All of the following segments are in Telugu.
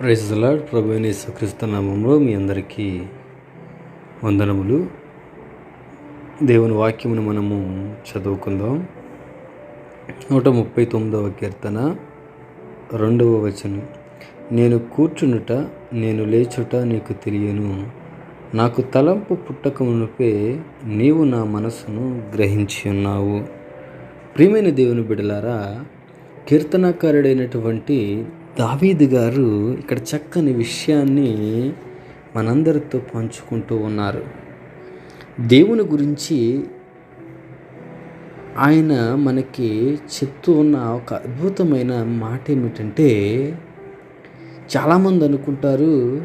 ప్రైజ్ లాడ్ ప్రభు క్రీస్తు నామంలో మీ అందరికీ వందనములు. దేవుని వాక్యమును మనము చదువుకుందాం. నూట ముప్పై తొమ్మిదవ కీర్తన రెండవ వచనం. నేను కూర్చునుట నేను లేచుట నీకు తెలియను. నాకు తలంపు పుట్టకమునుపే నీవు నా మనసును గ్రహించి ఉన్నావు. ప్రియమైన దేవుని బిడలారా కీర్తనాకారుడైనటువంటి దావీదు గారు ఇక్కడ చక్కని విషయాన్ని మనందరితో పంచుకుంటూ ఉన్నారు. దేవుని గురించి ఆయన మనకి చెప్తూ ఉన్న ఒక అద్భుతమైన మాట ఏమిటంటే చాలామంది అనుకుంటారు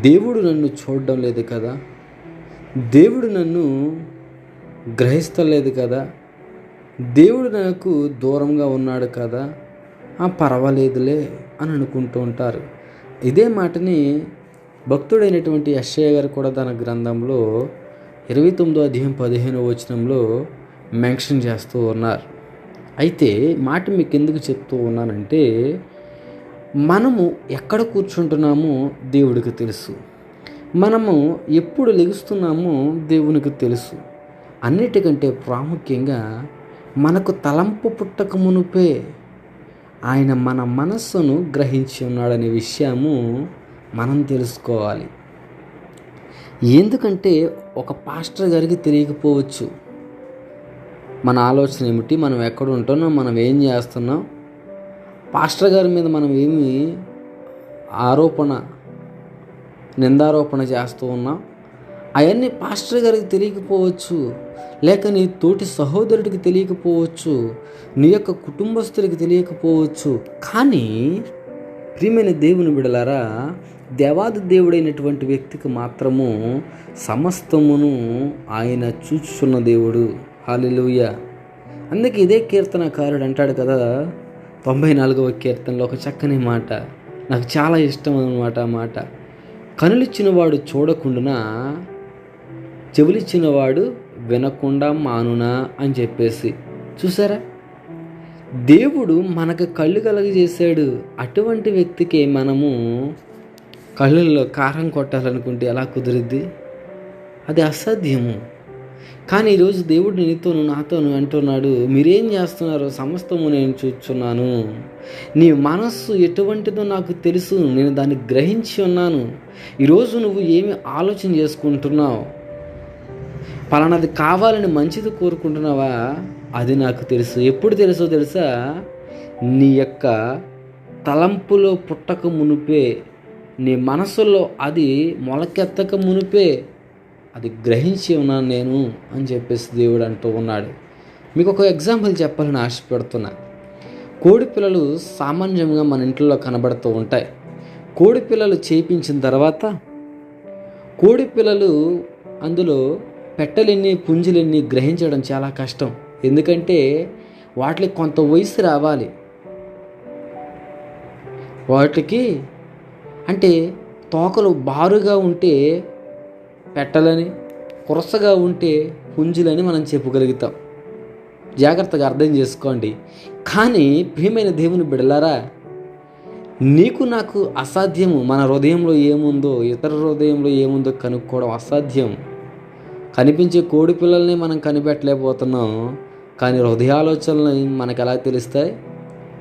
దేవుడు నన్ను చూడడం లేదు కదా దేవుడు నన్ను గ్రహిస్తలేదు కదా దేవుడు నాకు దూరంగా ఉన్నాడు కదా పర్వాలేదులే అని అనుకుంటూ ఉంటారు. ఇదే మాటని భక్తుడైనటువంటి అక్షయ్య గారు కూడా తన గ్రంథంలో ఇరవై తొమ్మిదో అధ్యాయం పదిహేనో వచనంలో మెన్షన్ చేస్తూ ఉన్నారు. అయితే మాట మీకు ఎందుకు చెప్తూ ఉన్నానంటే మనము ఎక్కడ కూర్చుంటున్నామో దేవుడికి తెలుసు. మనము ఎప్పుడు లెగుస్తున్నామో దేవునికి తెలుసు. అన్నిటికంటే ప్రాముఖ్యంగా మనకు తలంపు పుట్టక మునుపే ఆయన మన మనస్సును గ్రహించి ఉన్నాడనే విషయము మనం తెలుసుకోవాలి. ఎందుకంటే ఒక పాస్టర్ గారికి తెలియకపోవచ్చు. మన ఆలోచన ఏమిటి? మనం ఎక్కడ ఉంటున్నాం? మనం ఏం చేస్తున్నాం? పాస్టర్ గారి మీద మనం ఏమి ఆరోపణ నిందారోపణ చేస్తూ ఉన్నాం? అవన్నీ పాస్టర్ గారికి తెలియకపోవచ్చు లేక నీ తోటి సహోదరుడికి తెలియకపోవచ్చు నీ యొక్క కుటుంబస్తుడికి తెలియకపోవచ్చు. కానీ ప్రియమైన దేవుని బిడలారా దేవాది దేవుడైనటువంటి వ్యక్తికి మాత్రము సమస్తమును ఆయన చూచుచున్న దేవుడు. హాలిలుయ అందుకే ఇదే కీర్తనకారుడు అంటాడు కదా తొంభై నాలుగవ కీర్తనలో ఒక చక్కని మాట. నాకు చాలా ఇష్టం అన్నమాట ఆ మాట. కనులిచ్చిన వాడు చూడకుండా చెవులిచ్చిన వాడు వినకుండా మానునా అని చెప్పేసి. చూసారా? దేవుడు మనకు కళ్ళు కలగజేశాడు. అటువంటి వ్యక్తికి మనము కళ్ళల్లో కారం కొట్టాలనుకుంటే ఎలా కుదిరిద్ది? అది అసాధ్యము. కానీ ఈరోజు దేవుడు నీతోను నాతోను అంటున్నాడు మీరేం చేస్తున్నారో సమస్తము నేను చూస్తున్నాను. నీ మనస్సు ఎటువంటిదో నాకు తెలుసు. నేను దాన్ని గ్రహించి ఉన్నాను. ఈరోజు నువ్వు ఏమి ఆలోచన చేసుకుంటున్నావు? పలానాది కావాలని మంచిది కోరుకుంటున్నావా? అది నాకు తెలుసు. ఎప్పుడు తెలుసో తెలుసా? నీ యొక్క తలంపులో పుట్టక మునిపే నీ మనసులో అది మొలకెత్తక మునిపే అది గ్రహించి ఉన్నాను నేను అని చెప్పేసి దేవుడు అంటూ ఉన్నాడు. మీకు ఒక ఎగ్జాంపుల్ చెప్పాలని ఆశపడుతున్నా. కోడి పిల్లలు సామాన్యంగా మన ఇంట్లో కనబడుతూ ఉంటాయి. కోడి పిల్లలు చేయించిన తర్వాత కోడి పిల్లలు అందులో పెట్టలేని పుంజులన్నీ గ్రహించడం చాలా కష్టం. ఎందుకంటే వాటికి కొంత వయసు రావాలి. వాటికి అంటే తోకలు బారుగా ఉంటే పెట్టలని కురసగా ఉంటే పుంజులని మనం చెప్పగలుగుతాం. జాగ్రత్తగా అర్థం చేసుకోండి. కానీ ప్రియమైన దేవుని బిడలారా నీకు నాకు అసాధ్యము. మన హృదయంలో ఏముందో ఇతర హృదయంలో ఏముందో కనుక్కోవడం అసాధ్యం. కనిపించే కోడి పిల్లల్ని మనం కనిపెట్టలేకపోతున్నాం కానీ హృదయాలోచనలు మనకు ఎలా తెలుస్తాయి?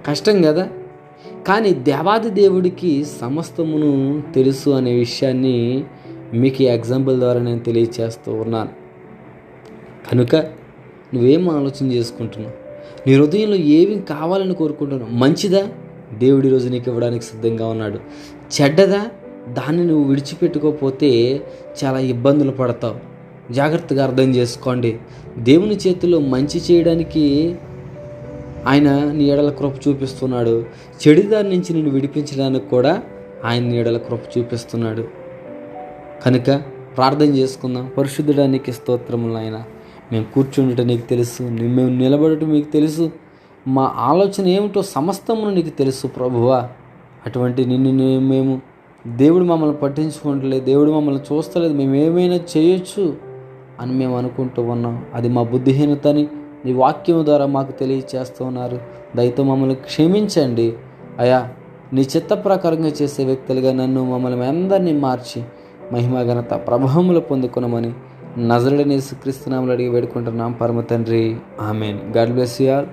కష్టం కదా? కానీ దేవాది దేవుడికి సమస్తమును తెలుసు అనే విషయాన్ని మీకు ఎగ్జాంపుల్ ద్వారా నేను తెలియచేస్తూ ఉన్నాను. కనుక నువ్వేం ఆలోచన చేసుకుంటున్నావు? నీ హృదయంలో ఏమి కావాలని కోరుకుంటున్నావు? మంచిదా? దేవుడి రోజు నీకు ఇవ్వడానికి సిద్ధంగా ఉన్నాడు. చెడ్డదా? దాన్ని నువ్వు విడిచిపెట్టుకోకపోతే చాలా ఇబ్బందులు పడతావు. జాగ్రత్తగా అర్థం చేసుకోండి. దేవుని చేతిలో మంచి చేయడానికి ఆయన నీ ఎడల కృప చూపిస్తున్నాడు. చెడుదారి నుంచి నేను విడిపించడానికి కూడా ఆయన నీ ఎడల కృప చూపిస్తున్నాడు. కనుక ప్రార్థన చేసుకుందాం. పరిశుద్ధడానికి స్తోత్రములు ఆయన మేము కూర్చుండటం నీకు తెలుసు మేము నిలబడటం మీకు తెలుసు. మా ఆలోచన ఏమిటో సమస్తమును నీకు తెలుసు ప్రభువా. అటువంటి నిన్ను మేము దేవుడు మమ్మల్ని పట్టించుకోవట్లేదు దేవుడు మమ్మల్ని చూస్తలేదు మేము ఏమైనా చేయొచ్చు? అని మేము అనుకుంటూ ఉన్నాం. అది మా బుద్ధిహీనతని నీ వాక్యం ద్వారా మాకు తెలియచేస్తూ ఉన్నారు. దయతో మమ్మల్ని క్షమించండి. అయా నీ చిత్త ప్రకారంగా చేసే వ్యక్తులుగా నన్ను మమ్మల్ని అందరినీ మార్చి మహిమ ఘనత ప్రభావములు పొందుకున్నామని నజరుడని క్రీస్తునాములు అడిగి వేడుకుంటున్నాం. పరమ తండ్రి amen. God bless you all.